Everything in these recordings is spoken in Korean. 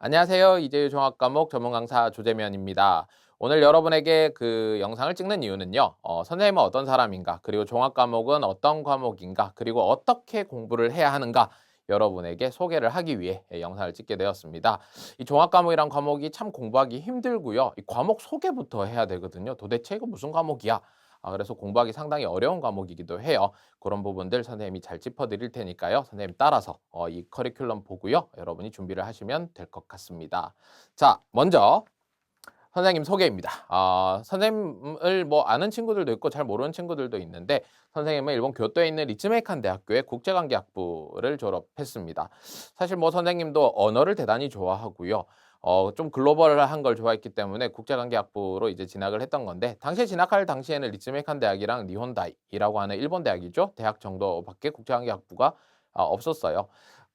안녕하세요. 이재유 종합과목 전문 강사 조재면입니다. 오늘 여러분에게 그 영상을 찍는 이유는요. 어, 선생님은 어떤 사람인가, 그리고 종합과목은 어떤 과목인가, 그리고 어떻게 공부를 해야 하는가 여러분에게 소개를 하기 위해 영상을 찍게 되었습니다. 이 종합과목이란 과목이 참 공부하기 힘들고요. 이 과목 소개부터 해야 되거든요. 도대체 이거 무슨 과목이야? 아, 그래서 공부하기 상당히 어려운 과목이기도 해요. 그런 부분들 선생님이 잘 짚어드릴 테니까요. 선생님 따라서 어, 이 커리큘럼 보고요. 여러분이 준비를 하시면 될 것 같습니다. 자, 먼저 선생님 소개입니다. 어, 선생님을 뭐 아는 친구들도 있고 잘 모르는 친구들도 있는데 선생님은 일본 교토에 있는 리츠메이칸 대학교의 국제관계학부를 졸업했습니다. 사실 뭐 선생님도 언어를 대단히 좋아하고요. 어, 좀 글로벌한 걸 좋아했기 때문에 국제관계학부로 이제 진학을 했던 건데 당시에 진학할 당시에는 리츠메이칸 대학이랑 니혼다이라고 하는 일본 대학이죠. 대학 정도밖에 국제관계학부가 아, 없었어요.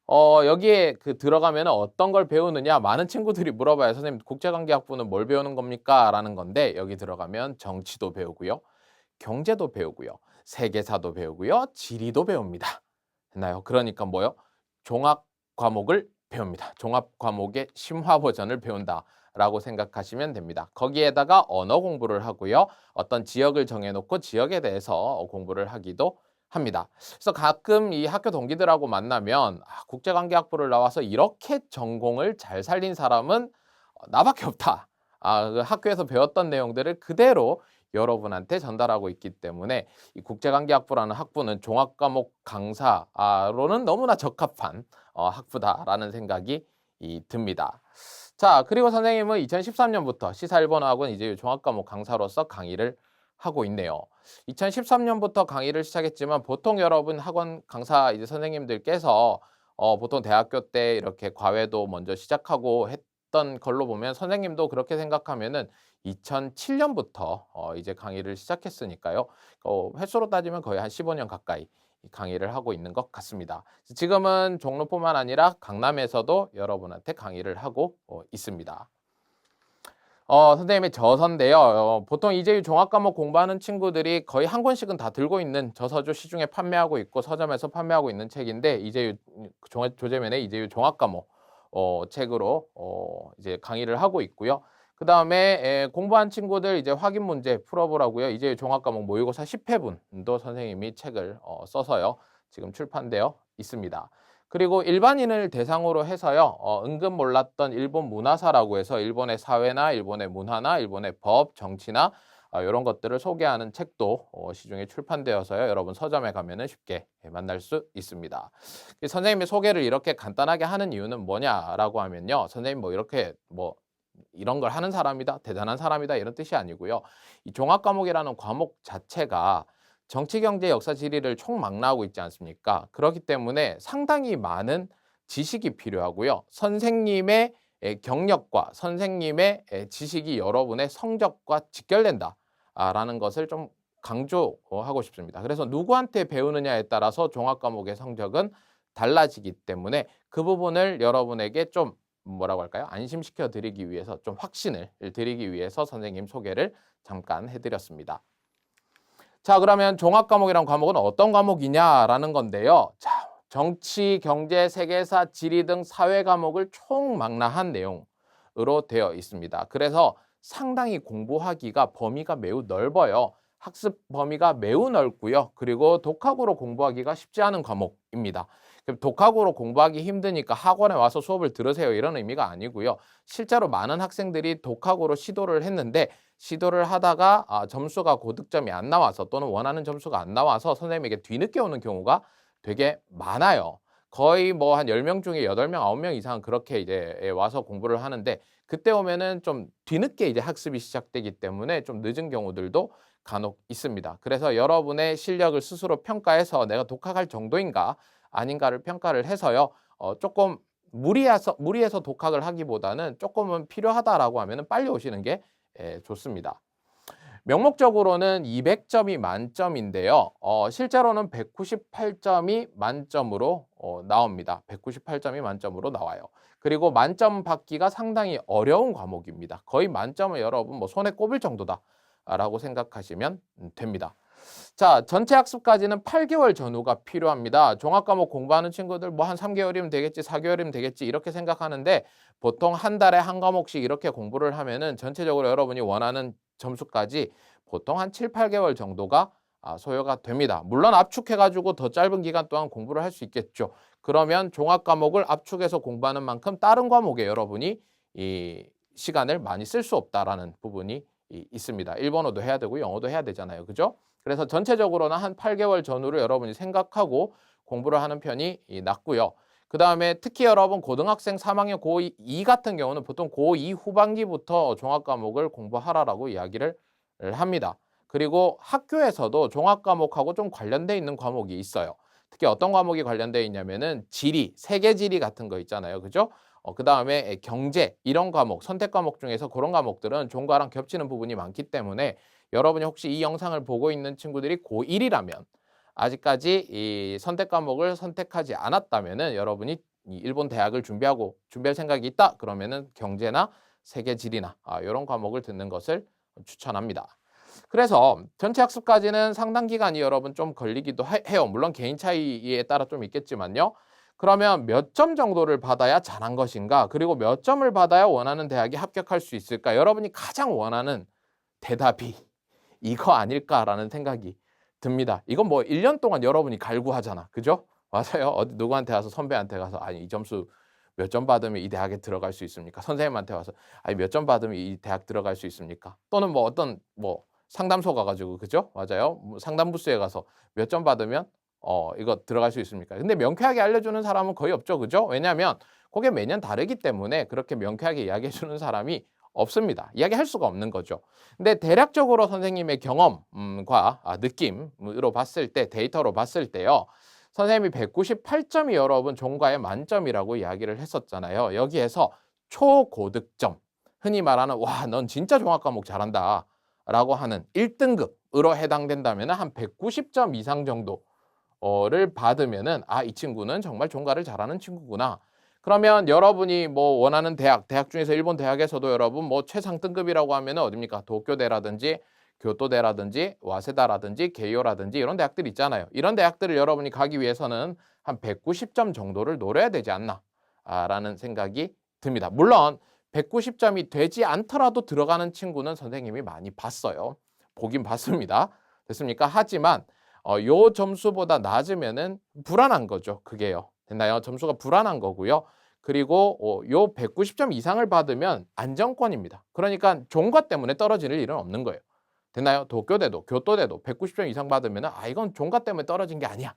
어, 여기에 그 들어가면 어떤 걸 배우느냐 많은 친구들이 물어봐요. 선생님 국제관계학부는 뭘 배우는 겁니까? 라는 건데 여기 들어가면 정치도 배우고요. 경제도 배우고요. 세계사도 배우고요. 지리도 배웁니다. 됐나요? 그러니까 뭐요? 종합 과목을 배웁니다. 종합 과목의 심화 버전을 배운다 라고 생각하시면 됩니다. 거기에다가 언어 공부를 하고요. 어떤 지역을 정해놓고 지역에 대해서 공부를 하기도 합니다. 그래서 가끔 이 학교 동기들하고 만나면 아, 국제관계학부를 나와서 이렇게 전공을 잘 살린 사람은 나밖에 없다. 아, 그 학교에서 배웠던 내용들을 그대로 여러분한테 전달하고 있기 때문에 이 국제관계학부라는 학부는 종합과목 강사로는 너무나 적합한 어, 학부다라는 생각이 이, 듭니다. 자, 그리고 선생님은 2013년부터 시사 일본어 학원 이제 종합과목 강사로서 강의를 하고 있네요. 2013년부터 강의를 시작했지만 보통 여러분 학원 강사 이제 선생님들께서 어, 보통 대학교 때 이렇게 과외도 먼저 시작하고 했던 걸로 보면 선생님도 그렇게 생각하면은 2007년부터 어, 이제 강의를 시작했으니까요. 어, 횟수로 따지면 거의 한 15년 가까이 강의를 하고 있는 것 같습니다. 지금은 종로뿐만 아니라 강남에서도 여러분한테 강의를 하고 어, 있습니다. 어, 선생님의 저서인데요. 어, 보통 이제유 종합과목 공부하는 친구들이 거의 한 권씩은 다 들고 있는 저서죠. 시중에 판매하고 있고 서점에서 판매하고 있는 책인데 이제유 조재면의 이제유 종합과목 어, 책으로 어, 이제 강의를 하고 있고요. 그 다음에 공부한 친구들 이제 확인 문제 풀어보라고요. 이제 종합 과목 모의고사 10회분도 선생님이 책을 어, 써서요. 지금 출판되어 있습니다. 그리고 일반인을 대상으로 해서요. 어, 은근 몰랐던 일본 문화사라고 해서 일본의 사회나 일본의 문화나 일본의 법, 정치나 어, 이런 것들을 소개하는 책도 어, 시중에 출판되어서요. 여러분 서점에 가면은 쉽게 만날 수 있습니다. 선생님이 소개를 이렇게 간단하게 하는 이유는 뭐냐라고 하면요. 선생님 뭐 이렇게 뭐 이런 걸 하는 사람이다, 대단한 사람이다 이런 뜻이 아니고요. 이 종합 과목이라는 과목 자체가 정치, 경제, 역사, 지리를 총망라하고 있지 않습니까? 그렇기 때문에 상당히 많은 지식이 필요하고요. 선생님의 경력과 선생님의 지식이 여러분의 성적과 직결된다라는 것을 좀 강조하고 싶습니다. 그래서 누구한테 배우느냐에 따라서 종합 과목의 성적은 달라지기 때문에 그 부분을 여러분에게 좀 뭐라고 할까요? 안심시켜 드리기 위해서 좀 확신을 드리기 위해서 선생님 소개를 잠깐 해드렸습니다. 자, 그러면 종합 과목이란 과목은 어떤 과목이냐라는 건데요. 자, 정치, 경제, 세계사, 지리 등 사회 과목을 총망라한 내용으로 되어 있습니다. 그래서 상당히 공부하기가 범위가 매우 넓어요. 학습 범위가 매우 넓고요. 그리고 독학으로 공부하기가 쉽지 않은 과목입니다. 독학으로 공부하기 힘드니까 학원에 와서 수업을 들으세요 이런 의미가 아니고요. 실제로 많은 학생들이 독학으로 시도를 했는데 시도를 하다가 아, 점수가 고득점이 안 나와서 또는 원하는 점수가 안 나와서 선생님에게 뒤늦게 오는 경우가 되게 많아요. 거의 뭐한 10명 중에 8명, 9명 이상 그렇게 이제 와서 공부를 하는데 그때 오면은 좀 뒤늦게 이제 학습이 시작되기 때문에 좀 늦은 경우들도 간혹 있습니다. 그래서 여러분의 실력을 스스로 평가해서 내가 독학할 정도인가 아닌가를 평가를 해서요. 어, 조금 무리해서 무리해서 독학을 하기보다는 조금은 필요하다라고 하면 빨리 오시는 게 예, 좋습니다. 명목적으로는 200점이 만점인데요. 어, 실제로는 198점이 만점으로 어, 나옵니다. 198점이 만점으로 나와요. 그리고 만점 받기가 상당히 어려운 과목입니다. 거의 만점을 여러분 뭐 손에 꼽을 정도다라고 생각하시면 됩니다. 자, 전체 학습까지는 8개월 전후가 필요합니다. 종합 과목 공부하는 친구들 뭐 한 3개월이면 되겠지, 4개월이면 되겠지 이렇게 생각하는데 보통 한 달에 한 과목씩 이렇게 공부를 하면은 전체적으로 여러분이 원하는 점수까지 보통 한 7, 8개월 정도가 아, 소요가 됩니다. 물론 압축해가지고 더 짧은 기간 동안 공부를 할 수 있겠죠. 그러면 종합 과목을 압축해서 공부하는 만큼 다른 과목에 여러분이 이 시간을 많이 쓸 수 없다라는 부분이 이- 있습니다. 일본어도 해야 되고 영어도 해야 되잖아요. 그죠? 그래서 전체적으로는 한 8개월 전후로 여러분이 생각하고 공부를 하는 편이 이 낫고요. 그 다음에 특히 여러분 고등학생 3학년 고2 같은 경우는 보통 고2 후반기부터 종합 과목을 공부하라라고 이야기를 합니다. 그리고 학교에서도 종합 과목하고 좀 관련돼 있는 과목이 있어요. 특히 어떤 과목이 관련돼 있냐면은 지리, 세계 지리 같은 거 있잖아요. 그죠? 어, 그 다음에 경제 이런 과목, 선택 과목 중에서 그런 과목들은 종과랑 겹치는 부분이 많기 때문에 여러분이 혹시 이 영상을 보고 있는 친구들이 고1이라면 아직까지 이 선택 과목을 선택하지 않았다면은 여러분이 이 일본 대학을 준비하고 준비할 생각이 있다 그러면은 경제나 세계 지리나 아, 이런 과목을 듣는 것을 추천합니다. 그래서 전체 학습까지는 상당 기간이 여러분 좀 걸리기도 해- 해요. 물론 개인 차이에 따라 좀 있겠지만요. 그러면 몇 점 정도를 받아야 잘한 것인가? 그리고 몇 점을 받아야 원하는 대학에 합격할 수 있을까? 여러분이 가장 원하는 대답이 이거 아닐까라는 생각이 듭니다. 이건 뭐 1년 동안 여러분이 갈구하잖아. 그죠? 맞아요. 어디 누구한테 와서 선배한테 가서 아니 이 점수 몇 점 받으면 이 대학에 들어갈 수 있습니까? 선생님한테 와서 아니 몇 점 받으면 이 대학 들어갈 수 있습니까? 또는 뭐 어떤 뭐 상담소 가가지고 그죠? 맞아요. 뭐 상담 부스에 가서 몇 점 받으면 어 이거 들어갈 수 있습니까? 근데 명쾌하게 알려주는 사람은 거의 없죠, 그죠? 왜냐하면 그게 매년 다르기 때문에 그렇게 명쾌하게 이야기해주는 사람이 없습니다. 이야기할 수가 없는 거죠. 근데 대략적으로 선생님의 경험과 아, 느낌으로 봤을 때 데이터로 봤을 때요. 선생님이 198점이 여러분 종과의 만점이라고 이야기를 했었잖아요. 여기에서 초고득점 흔히 말하는 와 넌 진짜 종합 과목 잘한다 라고 하는 1등급으로 해당된다면 한 190점 이상 정도를 받으면은 아 이 친구는 정말 종가를 잘하는 친구구나 그러면 여러분이 뭐 원하는 대학, 대학 중에서 일본 대학에서도 여러분 뭐 최상등급이라고 하면은 어딥니까? 도쿄대라든지 교토대라든지 와세다라든지 게이오라든지 이런 대학들 있잖아요. 이런 대학들을 여러분이 가기 위해서는 한 190점 정도를 노려야 되지 않나? 아, 라는 생각이 듭니다. 물론 190점이 되지 않더라도 들어가는 친구는 선생님이 많이 봤어요. 보긴 봤습니다. 됐습니까? 하지만 어, 요 점수보다 낮으면은 불안한 거죠. 그게요. 됐나요? 점수가 불안한 거고요. 그리고 어, 요 190점 이상을 받으면 안정권입니다. 그러니까 종과 때문에 떨어질 일은 없는 거예요. 됐나요? 도쿄대도 교토대도 190점 이상 받으면 아 이건 종가 때문에 떨어진 게 아니야.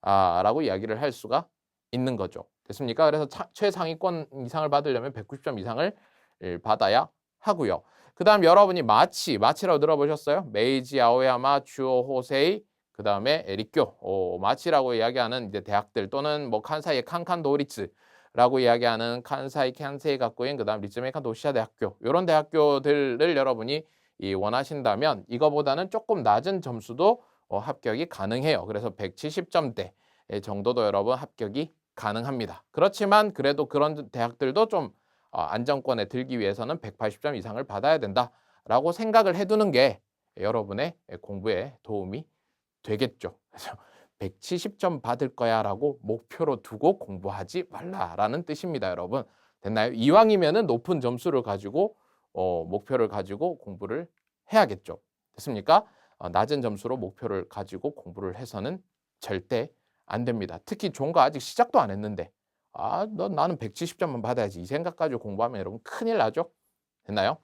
아, 라고 이야기를 할 수가 있는 거죠. 됐습니까? 그래서 차- 최상위권 이상을 받으려면 190점 이상을 예, 받아야 하고요. 그 다음 여러분이 마치, 마치라고 들어보셨어요? 메이지, 아오야마, 주오, 호세이, 그 다음에 에리교, 오, 마치라고 이야기하는 이제 대학들 또는 뭐 칸사이의 칸칸 도리츠 라고 이야기하는 칸사이 칸세이 학교인 그 다음 리츠메이카 도시아 대학교 이런 대학교들을 여러분이 이 원하신다면 이거보다는 조금 낮은 점수도 어, 합격이 가능해요. 그래서 170점대 정도도 여러분 합격이 가능합니다. 그렇지만 그래도 그런 대학들도 좀 어, 안정권에 들기 위해서는 180점 이상을 받아야 된다라고 생각을 해두는 게 여러분의 공부에 도움이 되겠죠. 그래서 170점 받을 거야 라고 목표로 두고 공부하지 말라라는 뜻입니다, 여러분. 됐나요? 이왕이면은 높은 점수를 가지고 어, 목표를 가지고 공부를 해야겠죠. 됐습니까? 어, 낮은 점수로 목표를 가지고 공부를 해서는 절대 안 됩니다. 특히 종가 아직 시작도 안 했는데 아, 너 나는 170점만 받아야지 이 생각 가지고 공부하면 여러분 큰일 나죠. 됐나요?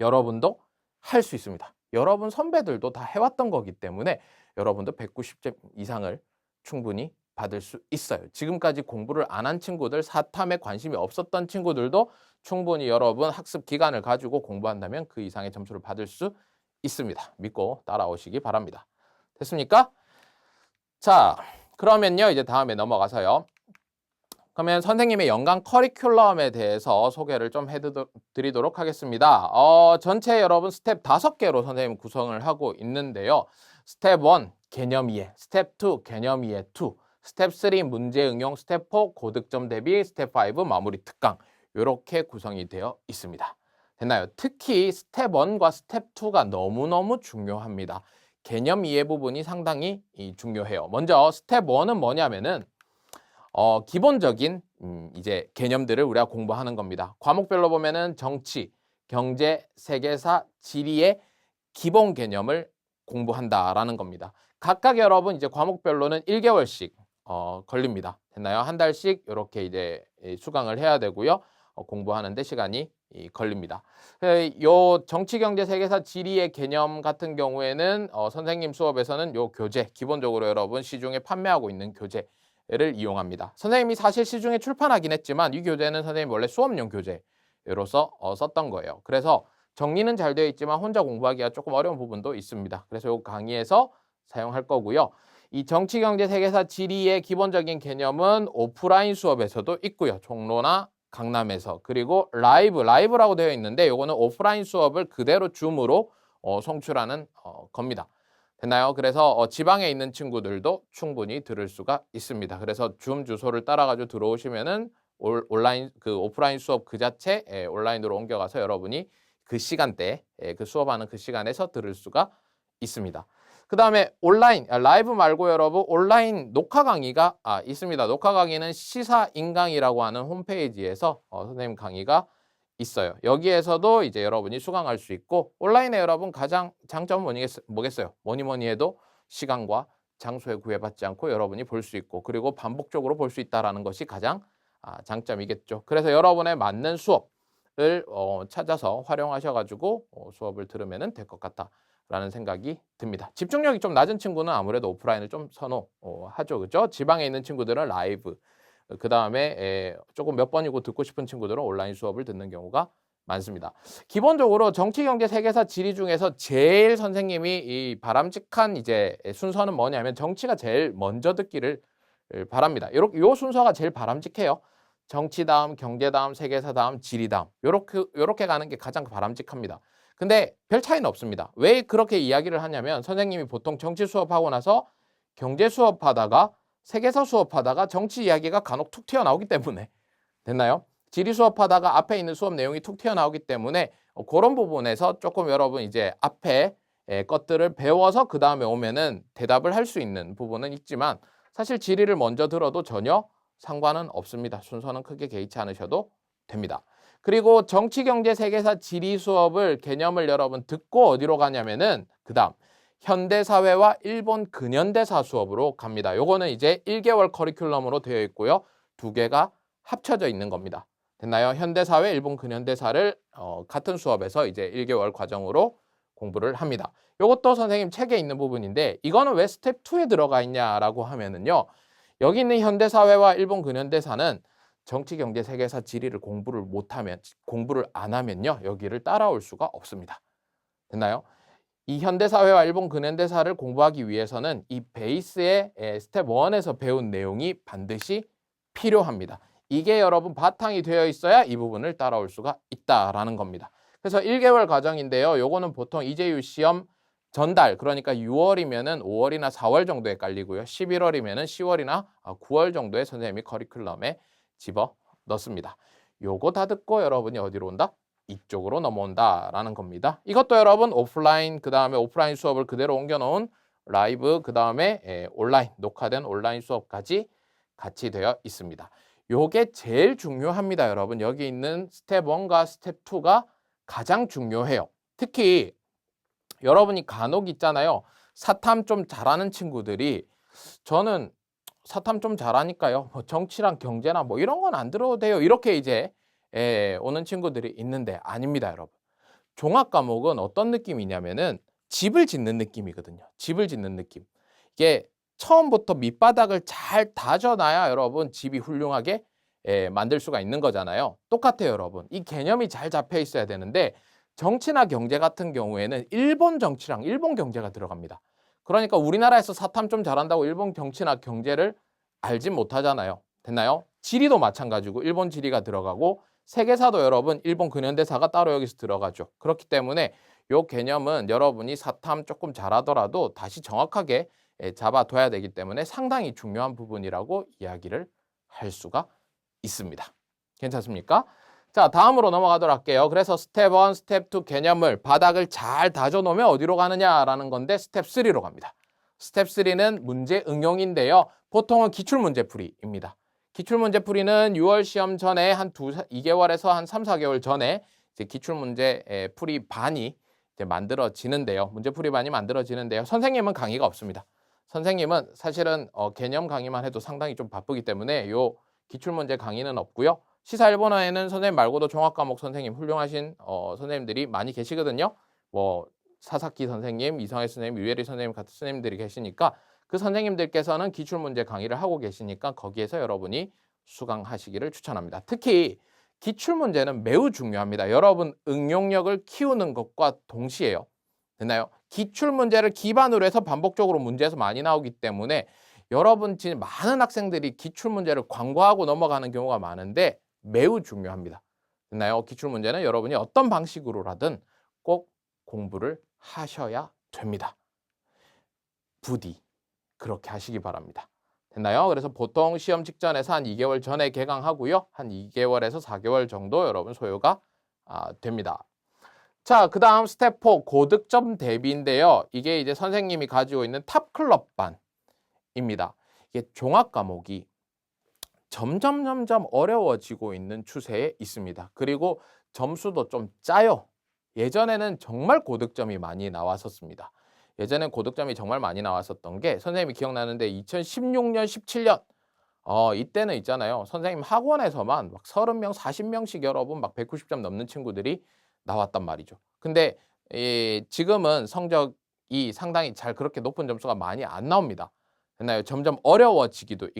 여러분도 할 수 있습니다. 여러분 선배들도 다 해왔던 거기 때문에 여러분도 190점 이상을 충분히 받을 수 있어요. 지금까지 공부를 안 한 친구들, 사탐에 관심이 없었던 친구들도 충분히 여러분 학습 기간을 가지고 공부한다면 그 이상의 점수를 받을 수 있습니다. 믿고 따라오시기 바랍니다. 됐습니까? 자, 그러면요. 이제 다음에 넘어가서요. 그러면 선생님의 연간 커리큘럼에 대해서 소개를 좀 해드리도록 하겠습니다. 어, 전체 여러분 스텝 다섯 개로 선생님 구성을 하고 있는데요. 스텝 1 개념 이해, 스텝 2 개념 이해 2, 스텝 3 문제 응용, 스텝 4 고득점 대비, 스텝 5 마무리 특강 이렇게 구성이 되어 있습니다. 됐나요? 특히 스텝 1과 스텝 2가 너무너무 중요합니다. 개념 이해 부분이 상당히 이 중요해요. 먼저 스텝 1은 뭐냐면은 어, 기본적인 음, 이제 개념들을 우리가 공부하는 겁니다. 과목별로 보면은 정치, 경제, 세계사, 지리의 기본 개념을 공부한다라는 겁니다. 각각 여러분 이제 과목별로는 1개월씩 어, 걸립니다. 됐나요? 한 달씩 이렇게 이제 이 수강을 해야 되고요. 어, 공부하는데 시간이 이, 걸립니다. 에, 요 정치, 경제, 세계사, 지리의 개념 같은 경우에는 어, 선생님 수업에서는 요 교재 기본적으로 여러분 시중에 판매하고 있는 교재 를 이용합니다. 선생님이 사실 시중에 출판하긴 했지만 이 교재는 선생님 원래 수업용 교재로서 어, 썼던 거예요. 그래서 정리는 잘 되어 있지만 혼자 공부하기가 조금 어려운 부분도 있습니다. 그래서 요 강의에서 사용할 거고요. 이 정치, 경제, 세계사, 지리의 기본적인 개념은 오프라인 수업에서도 있고요. 종로나 강남에서 그리고 라이브, 라이브라고 되어 있는데 요거는 오프라인 수업을 그대로 줌으로 어, 송출하는 어, 겁니다. 됐나요? 그래서 어, 지방에 있는 친구들도 충분히 들을 수가 있습니다. 그래서 줌 주소를 따라가지고 들어오시면은 올, 온라인 그 오프라인 수업 그 자체 에, 온라인으로 옮겨가서 여러분이 그 시간대 에, 그 수업하는 그 시간에서 들을 수가 있습니다. 그 다음에 온라인, 아, 라이브 말고 여러분 온라인 녹화 강의가 아, 있습니다. 녹화 강의는 시사인강이라고 하는 홈페이지에서 어, 선생님 강의가 있어요. 여기에서도 이제 여러분이 수강할 수 있고 온라인에 여러분 가장 장점은 뭐겠 어요? 뭐니 뭐니 해도 시간과 장소에 구애받지 않고 여러분이 볼 수 있고 그리고 반복적으로 볼 수 있다라는 것이 가장 아, 장점이겠죠. 그래서 여러분의 맞는 수업 을 어, 찾아서 활용하셔가지고 어, 수업을 들으면 될 것 같다. 라는 생각이 듭니다. 집중력이 좀 낮은 친구는 아무래도 오프라인을 좀 선호하죠. 그죠? 지방에 있는 친구들은 라이브, 그 다음에 조금 몇 번이고 듣고 싶은 친구들은 온라인 수업을 듣는 경우가 많습니다. 기본적으로 정치, 경제, 세계사, 지리 중에서 제일 선생님이 이 바람직한 이제 순서는 뭐냐면 정치가 제일 먼저 듣기를 바랍니다. 요렇게 요 순서가 제일 바람직해요. 정치 다음, 경제 다음, 세계사 다음, 지리 다음. 요렇게 요렇게 가는 게 가장 바람직합니다. 근데 별 차이는 없습니다. 왜 그렇게 이야기를 하냐면 선생님이 보통 정치 수업하고 나서 경제 수업하다가 세계사 수업하다가 정치 이야기가 간혹 툭 튀어나오기 때문에 됐나요? 지리 수업하다가 앞에 있는 수업 내용이 툭 튀어나오기 때문에 그런 부분에서 조금 여러분 이제 앞에 것들을 배워서 그 다음에 오면은 대답을 할 수 있는 부분은 있지만 사실 지리를 먼저 들어도 전혀 상관은 없습니다. 순서는 크게 개의치 않으셔도 됩니다. 그리고 정치, 경제, 세계사, 지리 수업을 개념을 여러분 듣고 어디로 가냐면은 그 다음 현대사회와 일본 근현대사 수업으로 갑니다. 요거는 이제 1개월 커리큘럼으로 되어 있고요. 두 개가 합쳐져 있는 겁니다. 됐나요? 현대사회, 일본 근현대사를 어, 같은 수업에서 이제 1개월 과정으로 공부를 합니다. 요것도 선생님 책에 있는 부분인데 이거는 왜 스텝 2에 들어가 있냐라고 하면은요. 여기 있는 현대사회와 일본 근현대사는 정치, 경제, 세계사, 지리를 공부를 못하면 공부를 안 하면요 여기를 따라올 수가 없습니다. 됐나요? 이 현대사회와 일본 근현대사를 공부하기 위해서는 이 베이스의 스텝 1에서 배운 내용이 반드시 필요합니다. 이게 여러분 바탕이 되어 있어야 이 부분을 따라올 수가 있다라는 겁니다. 그래서 1개월 과정인데요. 요거는 보통 이재유 시험 전달 그러니까 6월이면은 5월이나 4월 정도에 깔리고요. 11월이면은 10월이나 9월 정도에 선생님이 커리큘럼에 집어 넣습니다. 요거 다 듣고 여러분이 어디로 온다? 이쪽으로 넘어온다라는 겁니다. 이것도 여러분 오프라인 그 다음에 오프라인 수업을 그대로 옮겨놓은 라이브 그 다음에 온라인 녹화된 온라인 수업까지 같이 되어 있습니다. 요게 제일 중요합니다, 여러분. 여기 있는 스텝 1과 스텝 2가 가장 중요해요. 특히 여러분이 간혹 있잖아요. 사탐 좀 잘하는 친구들이 저는 사탐 좀 잘하니까요. 뭐 정치랑 경제나 뭐 이런 건 안 들어도 돼요. 이렇게 이제 예, 오는 친구들이 있는데 아닙니다, 여러분. 종합 과목은 어떤 느낌이냐면은 집을 짓는 느낌이거든요. 집을 짓는 느낌. 이게 처음부터 밑바닥을 잘 다져놔야 여러분 집이 훌륭하게 예, 만들 수가 있는 거잖아요. 똑같아요, 여러분. 이 개념이 잘 잡혀 있어야 되는데 정치나 경제 같은 경우에는 일본 정치랑 일본 경제가 들어갑니다. 그러니까 우리나라에서 사탐 좀 잘한다고 일본 정치나 경제를 알지 못하잖아요. 됐나요? 지리도 마찬가지고 일본 지리가 들어가고 세계사도 여러분 일본 근현대사가 따로 여기서 들어가죠. 그렇기 때문에 요 개념은 여러분이 사탐 조금 잘하더라도 다시 정확하게 예, 잡아둬야 되기 때문에 상당히 중요한 부분이라고 이야기를 할 수가 있습니다. 괜찮습니까? 자, 다음으로 넘어가도록 할게요. 그래서 스텝 1, 스텝 2 개념을 바닥을 잘 다져 놓으면 어디로 가느냐라는 건데 스텝 3로 갑니다. 스텝 3는 문제 응용인데요. 보통은 기출 문제 풀이입니다. 기출 문제 풀이는 6월 시험 전에 한 두, 2개월에서 한 3, 4개월 전에 이제 기출 문제 풀이 반이 이제 만들어지는데요. 문제 풀이 반이 만들어지는데요. 선생님은 강의가 없습니다. 선생님은 사실은 어, 개념 강의만 해도 상당히 좀 바쁘기 때문에 요 기출 문제 강의는 없고요. 시사 일본어에는 선생님 말고도 종합과목 선생님 훌륭하신 어, 선생님들이 많이 계시거든요. 뭐 사사키 선생님, 이성애 선생님, 유예리 선생님 같은 선생님들이 계시니까 그 선생님들께서는 기출문제 강의를 하고 계시니까 거기에서 여러분이 수강하시기를 추천합니다. 특히 기출문제는 매우 중요합니다. 여러분 응용력을 키우는 것과 동시에요. 됐나요? 기출문제를 기반으로 해서 반복적으로 문제에서 많이 나오기 때문에 여러분 지금 많은 학생들이 기출문제를 광고하고 넘어가는 경우가 많은데 매우 중요합니다. 됐나요? 기출문제는 여러분이 어떤 방식으로라든 꼭 공부를 하셔야 됩니다. 부디 그렇게 하시기 바랍니다. 됐나요? 그래서 보통 시험 직전에서 한 2개월 전에 개강하고요. 한 2개월에서 4개월 정도 여러분 소요가 아, 됩니다. 자, 그 다음 스텝 4 고득점 대비인데요. 이게 이제 선생님이 가지고 있는 탑클럽반입니다. 이게 종합 과목이 점점 점점 어려워지고 있는 추세에 있습니다. 그리고 점수도 좀 짜요. 예전에는 정말 고득점이 많이 나왔었습니다. 예전엔 고득점이 정말 많이 나왔었던 게 선생님이 기억나는데 2016년, 17년 어, 이때는 있잖아요. 선생님 학원에서만 막 30명, 40명씩 여러분 막 190점 넘는 친구들이 나왔단 말이죠. 근데 이, 지금은 성적이 상당히 잘 그렇게 높은 점수가 많이 안 나옵니다. 됐나요? 점점 어려워지기도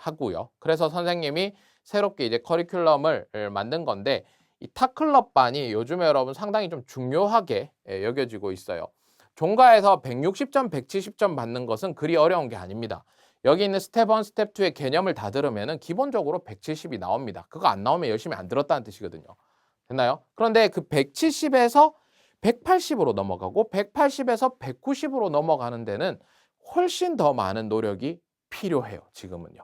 하고요. 그래서 선생님이 새롭게 이제 커리큘럼을 만든 건데 이 타클럽 반이 요즘에 여러분 상당히 좀 중요하게 예, 여겨지고 있어요. 종가에서 160점, 170점 받는 것은 그리 어려운 게 아닙니다. 여기 있는 스텝 1, 스텝 2의 개념을 다 들으면 기본적으로 170이 나옵니다. 그거 안 나오면 열심히 안 들었다는 뜻이거든요. 됐나요? 그런데 그 170에서 180으로 넘어가고 180에서 190으로 넘어가는 데는 훨씬 더 많은 노력이 필요해요. 지금은요.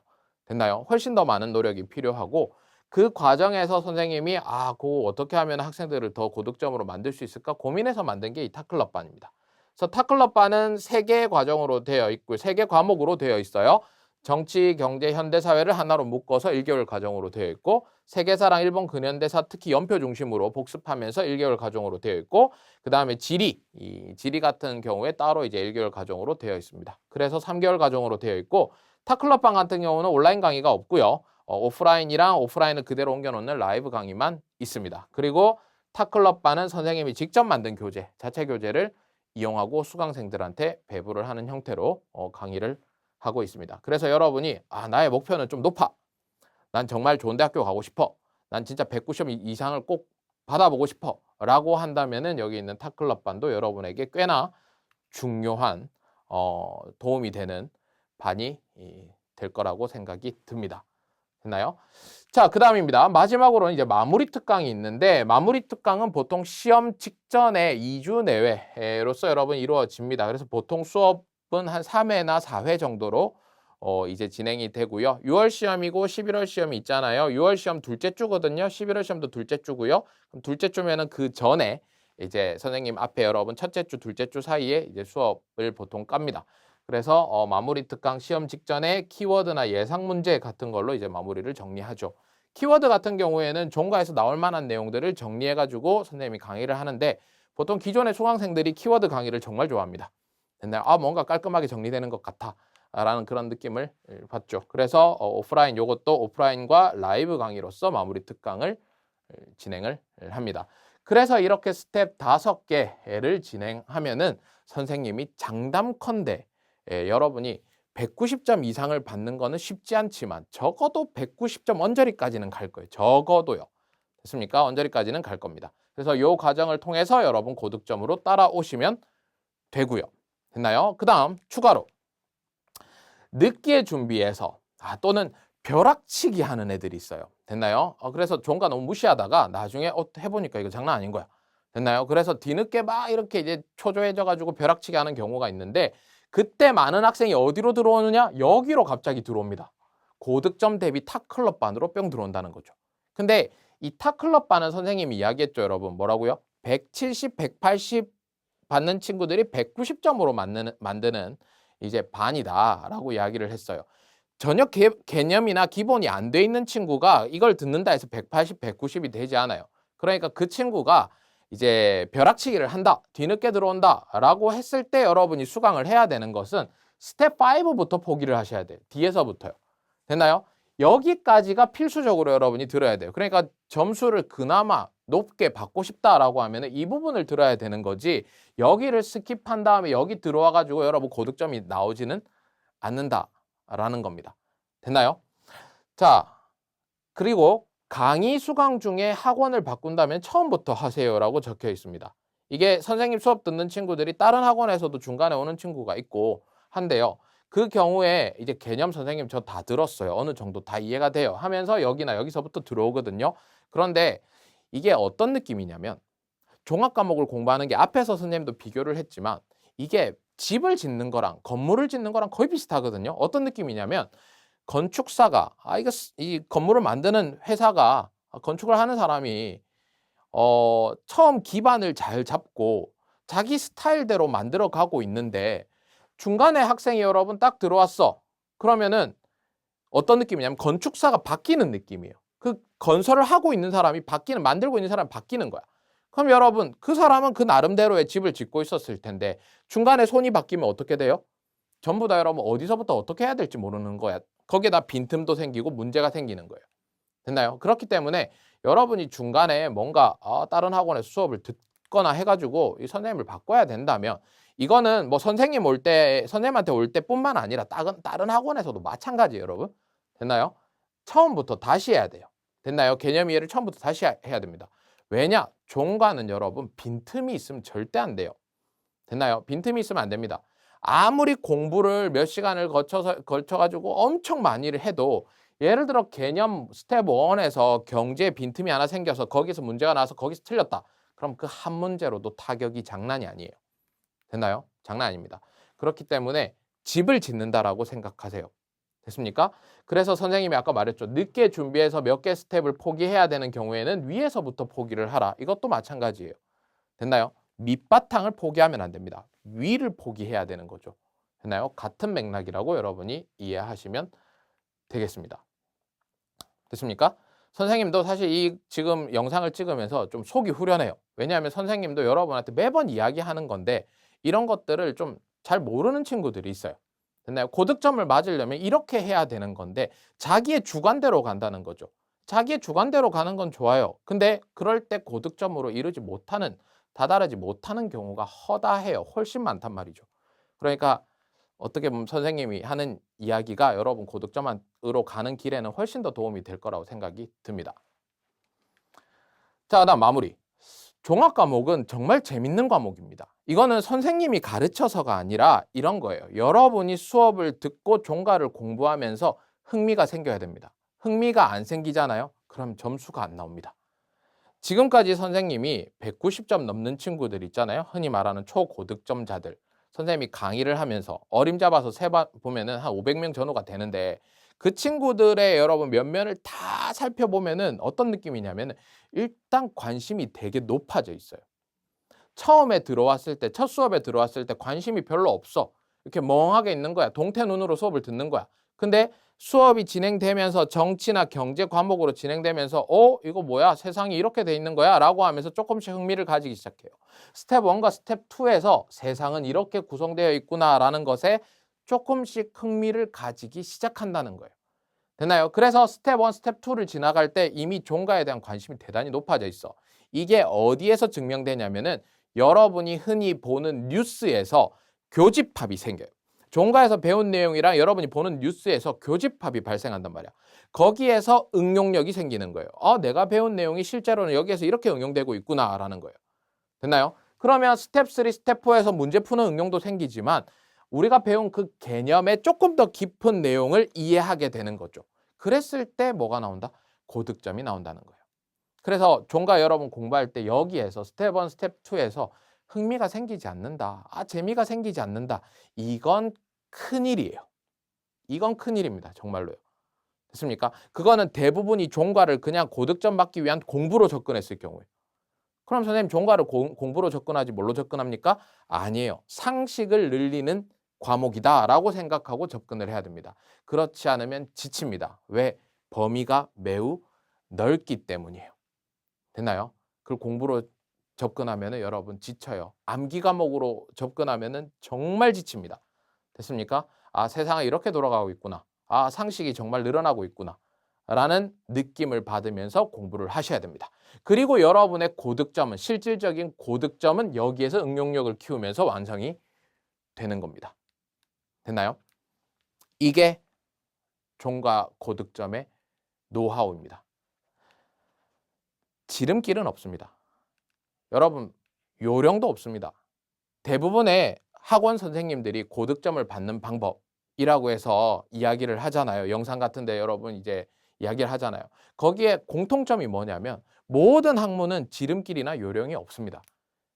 됐나요? 훨씬 더 많은 노력이 필요하고 그 과정에서 선생님이 아, 그거 어떻게 하면 학생들을 더 고득점으로 만들 수 있을까 고민해서 만든 게 이 타클럽반입니다. 그래서 타클럽반은 세 개의 과정으로 되어 있고 세 개 과목으로 되어 있어요. 정치, 경제, 현대 사회를 하나로 묶어서 1개월 과정으로 되어 있고 세계사랑 일본 근현대사 특히 연표 중심으로 복습하면서 1개월 과정으로 되어 있고 그다음에 지리, 이 지리 같은 경우에 따로 이제 1개월 과정으로 되어 있습니다. 그래서 3개월 과정으로 되어 있고 타클럽반 같은 경우는 온라인 강의가 없고요. 어, 오프라인이랑 오프라인을 그대로 옮겨놓는 라이브 강의만 있습니다. 그리고 타클럽반은 선생님이 직접 만든 교재, 자체 교재를 이용하고 수강생들한테 배부를 하는 형태로 어, 강의를 하고 있습니다. 그래서 여러분이 아 나의 목표는 좀 높아. 난 정말 좋은 대학교 가고 싶어. 난 진짜 190 이상을 꼭 받아보고 싶어. 라고 한다면은 여기 있는 타클럽반도 여러분에게 꽤나 중요한 어, 도움이 되는 반이 이, 될 거라고 생각이 듭니다. 됐나요? 자, 그 다음입니다. 마지막으로는 이제 마무리 특강이 있는데, 마무리 특강은 보통 시험 직전에 2주 내외로서 여러분 이루어집니다. 그래서 보통 수업은 한 3회나 4회 정도로 어, 이제 진행이 되고요. 6월 시험이고 11월 시험이 있잖아요. 6월 시험 둘째 주거든요. 11월 시험도 둘째 주고요. 그럼 둘째 주면은 그 전에 이제 선생님 앞에 여러분 첫째 주, 둘째 주 사이에 이제 수업을 보통 깝니다. 그래서 어, 마무리 특강 시험 직전에 키워드나 예상 문제 같은 걸로 이제 마무리를 정리하죠. 키워드 같은 경우에는 종가에서 나올 만한 내용들을 정리해가지고 선생님이 강의를 하는데 보통 기존의 수강생들이 키워드 강의를 정말 좋아합니다. 옛날 아 뭔가 깔끔하게 정리되는 것 같아. 라는 그런 느낌을 받죠. 그래서 어, 오프라인 요것도 오프라인과 라이브 강의로서 마무리 특강을 진행을 합니다. 그래서 이렇게 스텝 다섯 개를 진행하면은 선생님이 장담컨대 예, 여러분이 190점 이상을 받는 거는 쉽지 않지만 적어도 190점 언저리까지는 갈 거예요. 적어도요. 됐습니까? 언저리까지는 갈 겁니다. 그래서 이 과정을 통해서 여러분 고득점으로 따라오시면 되고요. 됐나요? 그 다음 추가로 늦게 준비해서 아, 또는 벼락치기 하는 애들이 있어요. 됐나요? 어, 그래서 종가 너무 무시하다가 나중에 어, 해보니까 이거 장난 아닌 거야. 됐나요? 그래서 뒤늦게 막 이렇게 이제 초조해져 가지고 벼락치기 하는 경우가 있는데 그때 많은 학생이 어디로 들어오느냐? 여기로 갑자기 들어옵니다. 고득점 대비 탑클럽 반으로 뿅 들어온다는 거죠. 근데 이 타클럽 반은 선생님이 이야기했죠, 여러분. 뭐라고요? 170, 180 받는 친구들이 190점으로 만드는, 만드는 이제 반이다라고 이야기를 했어요. 전혀 개, 개념이나 기본이 안 돼 있는 친구가 이걸 듣는다 해서 180, 190이 되지 않아요. 그러니까 그 친구가 이제 벼락치기를 한다, 뒤늦게 들어온다 라고 했을 때 여러분이 수강을 해야 되는 것은 스텝 5부터 포기를 하셔야 돼요. 뒤에서부터요. 됐나요? 여기까지가 필수적으로 여러분이 들어야 돼요. 그러니까 점수를 그나마 높게 받고 싶다라고 하면 이 부분을 들어야 되는 거지 여기를 스킵한 다음에 여기 들어와 가지고 여러분 고득점이 나오지는 않는다라는 겁니다. 됐나요? 자, 그리고 강의 수강 중에 학원을 바꾼다면 처음부터 하세요라고 적혀 있습니다. 이게 선생님 수업 듣는 친구들이 다른 학원에서도 중간에 오는 친구가 있고 한데요. 그 경우에 이제 개념 선생님 저 다 들었어요. 어느 정도 다 이해가 돼요. 하면서 여기나 여기서부터 들어오거든요. 그런데 이게 어떤 느낌이냐면 종합 과목을 공부하는 게 앞에서 선생님도 비교를 했지만 이게 집을 짓는 거랑 건물을 짓는 거랑 거의 비슷하거든요. 어떤 느낌이냐면 건축사가 아 이거 스- 이 건물을 만드는 회사가 건축을 하는 사람이 어 처음 기반을 잘 잡고 자기 스타일대로 만들어 가고 있는데 중간에 학생이 여러분 딱 들어왔어. 그러면은 어떤 느낌이냐면 건축사가 바뀌는 느낌이에요. 그 건설을 하고 있는 사람이 바뀌는 만들고 있는 사람이 바뀌는 거야. 그럼 여러분 그 사람은 그 나름대로의 집을 짓고 있었을 텐데 중간에 손이 바뀌면 어떻게 돼요? 전부 다 여러분 어디서부터 어떻게 해야 될지 모르는 거야. 거기에다 빈틈도 생기고 문제가 생기는 거예요. 됐나요? 그렇기 때문에 여러분이 중간에 뭔가 아, 다른 학원에서 수업을 듣거나 해가지고 이 선생님을 바꿔야 된다면 이거는 뭐 선생님 올 때, 선생님한테 올 때뿐만 아니라 다른, 다른 학원에서도 마찬가지예요, 여러분. 됐나요? 처음부터 다시 해야 돼요. 됐나요? 개념 이해를 처음부터 다시 하- 해야 됩니다. 왜냐? 종가는 여러분 빈틈이 있으면 절대 안 돼요. 됐나요? 빈틈이 있으면 안 됩니다. 아무리 공부를 몇 시간을 거쳐서 걸쳐가지고 엄청 많이 를 해도 예를 들어 개념 스텝 1에서 경제에 빈틈이 하나 생겨서 거기서 문제가 나와서 거기서 틀렸다. 그럼 그 한 문제로도 타격이 장난이 아니에요. 됐나요? 장난 아닙니다. 그렇기 때문에 집을 짓는다라고 생각하세요. 됐습니까? 그래서 선생님이 아까 말했죠. 늦게 준비해서 몇 개 스텝을 포기해야 되는 경우에는 위에서부터 포기를 하라. 이것도 마찬가지예요. 됐나요? 밑바탕을 포기하면 안 됩니다. 위를 포기해야 되는 거죠. 됐나요? 같은 맥락이라고 여러분이 이해하시면 되겠습니다. 됐습니까? 선생님도 사실 이 지금 영상을 찍으면서 좀 속이 후련해요. 왜냐하면 선생님도 여러분한테 매번 이야기하는 건데 이런 것들을 좀 잘 모르는 친구들이 있어요. 됐나요? 고득점을 맞으려면 이렇게 해야 되는 건데 자기의 주관대로 간다는 거죠. 자기의 주관대로 가는 건 좋아요. 근데 그럴 때 고득점으로 이르지 못하는 다다르지 못하는 경우가 허다해요. 훨씬 많단 말이죠. 그러니까 어떻게 보면 선생님이 하는 이야기가 여러분 고득점으로 가는 길에는 훨씬 더 도움이 될 거라고 생각이 듭니다. 자, 그다음 마무리. 종합 과목은 정말 재밌는 과목입니다. 이거는 선생님이 가르쳐서가 아니라 이런 거예요. 여러분이 수업을 듣고 종가를 공부하면서 흥미가 생겨야 됩니다. 흥미가 안 생기잖아요? 그럼 점수가 안 나옵니다. 지금까지 선생님이 190점 넘는 친구들 있잖아요. 흔히 말하는 초고득점자들. 선생님이 강의를 하면서 어림 잡아서 세번 보면은 한 500명 전후가 되는데 그 친구들의 여러분 면면을 다 살펴보면은 어떤 느낌이냐면 일단 관심이 되게 높아져 있어요. 처음에 들어왔을 때, 첫 수업에 들어왔을 때 관심이 별로 없어. 이렇게 멍하게 있는 거야. 동태 눈으로 수업을 듣는 거야. 근데 수업이 진행되면서 정치나 경제 과목으로 진행되면서 어 이거 뭐야? 세상이 이렇게 돼 있는 거야? 라고 하면서 조금씩 흥미를 가지기 시작해요. 스텝 1과 스텝 2에서 세상은 이렇게 구성되어 있구나 라는 것에 조금씩 흥미를 가지기 시작한다는 거예요. 되나요? 그래서 스텝 1, 스텝 2를 지나갈 때 이미 종가에 대한 관심이 대단히 높아져 있어. 이게 어디에서 증명되냐면은 여러분이 흔히 보는 뉴스에서 교집합이 생겨요 종가에서 배운 내용이랑 여러분이 보는 뉴스에서 교집합이 발생한단 말이야. 거기에서 응용력이 생기는 거예요. 아, 내가 배운 내용이 실제로는 여기에서 이렇게 응용되고 있구나라는 거예요. 됐나요? 그러면 스텝 3, 스텝 4에서 문제 푸는 응용도 생기지만 우리가 배운 그 개념의 조금 더 깊은 내용을 이해하게 되는 거죠. 그랬을 때 뭐가 나온다? 고득점이 나온다는 거예요. 그래서 종가 여러분 공부할 때 여기에서 스텝 1, 스텝 2에서 흥미가 생기지 않는다. 아, 재미가 생기지 않는다. 이건 큰일이에요. 이건 큰일입니다. 정말로요. 됐습니까? 그거는 대부분 이 종과를 그냥 고득점 받기 위한 공부로 접근했을 경우에. 그럼 선생님 종과를 공, 공부로 접근하지 뭘로 접근합니까? 아니에요. 상식을 늘리는 과목이다라고 생각하고 접근을 해야 됩니다. 그렇지 않으면 지칩니다. 왜? 범위가 매우 넓기 때문이에요. 됐나요? 그걸 공부로 접근하면 여러분 지쳐요. 암기 과목으로 접근하면 정말 지칩니다. 됐습니까? 아, 세상이 이렇게 돌아가고 있구나. 아, 상식이 정말 늘어나고 있구나. 라는 느낌을 받으면서 공부를 하셔야 됩니다. 그리고 여러분의 고득점은, 실질적인 고득점은 여기에서 응용력을 키우면서 완성이 되는 겁니다. 됐나요? 이게 종과 고득점의 노하우입니다. 지름길은 없습니다. 여러분, 요령도 없습니다. 대부분의 학원 선생님들이 고득점을 받는 방법이라고 해서 이야기를 하잖아요. 영상 같은데 여러분 이제 이야기를 하잖아요. 거기에 공통점이 뭐냐면 모든 학문은 지름길이나 요령이 없습니다.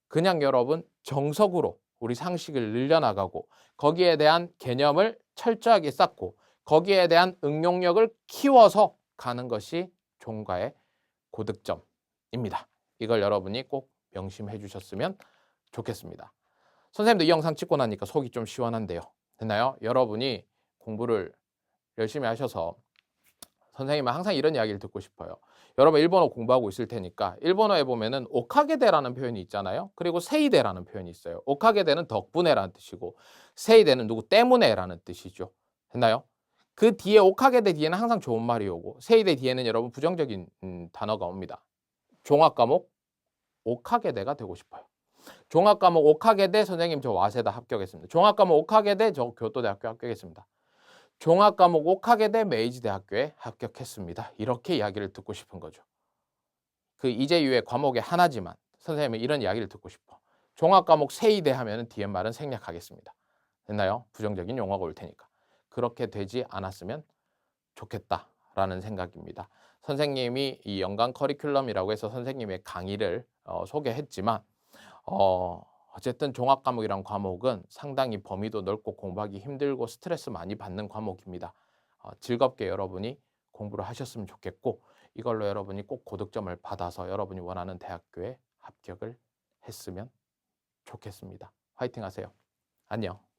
그냥 여러분 정석으로 우리 상식을 늘려나가고 거기에 대한 개념을 철저하게 쌓고 거기에 대한 응용력을 키워서 가는 것이 종가의 고득점입니다. 이걸 여러분이 꼭 명심해 주셨으면 좋겠습니다. 선생님도 이 영상 찍고 나니까 속이 좀 시원한데요. 됐나요? 여러분이 공부를 열심히 하셔서 선생님은 항상 이런 이야기를 듣고 싶어요. 여러분 일본어 공부하고 있을 테니까 일본어에 보면은 오카게데라는 표현이 있잖아요. 그리고 세이데라는 표현이 있어요. 오카게데는 덕분에라는 뜻이고 세이데는 누구 때문에라는 뜻이죠. 됐나요? 그 뒤에 오카게데 뒤에는 항상 좋은 말이 오고 세이데 뒤에는 여러분 부정적인 음, 단어가 옵니다. 종합 과목 오카게데가 되고 싶어요. 종합 과목 오카게데 선생님 저 와세다 합격했습니다. 종합 과목 오카게데 저 교토대학교 합격했습니다. 종합 과목 오카게데 메이지 대학교에 합격했습니다. 이렇게 이야기를 듣고 싶은 거죠. 그 이재유의 과목의 하나지만 선생님은 이런 이야기를 듣고 싶어. 종합 과목 세이대 하면은 뒤에 말은 생략하겠습니다. 됐나요? 부정적인 용어가 올 테니까. 그렇게 되지 않았으면 좋겠다라는 생각입니다. 선생님이 이 연간 커리큘럼이라고 해서 선생님의 강의를 어, 소개했지만 어, 어쨌든 종합 과목이란 과목은 상당히 범위도 넓고 공부하기 힘들고 스트레스 많이 받는 과목입니다. 어, 즐겁게 여러분이 공부를 하셨으면 좋겠고 이걸로 여러분이 꼭 고득점을 받아서 여러분이 원하는 대학교에 합격을 했으면 좋겠습니다. 화이팅 하세요. 안녕.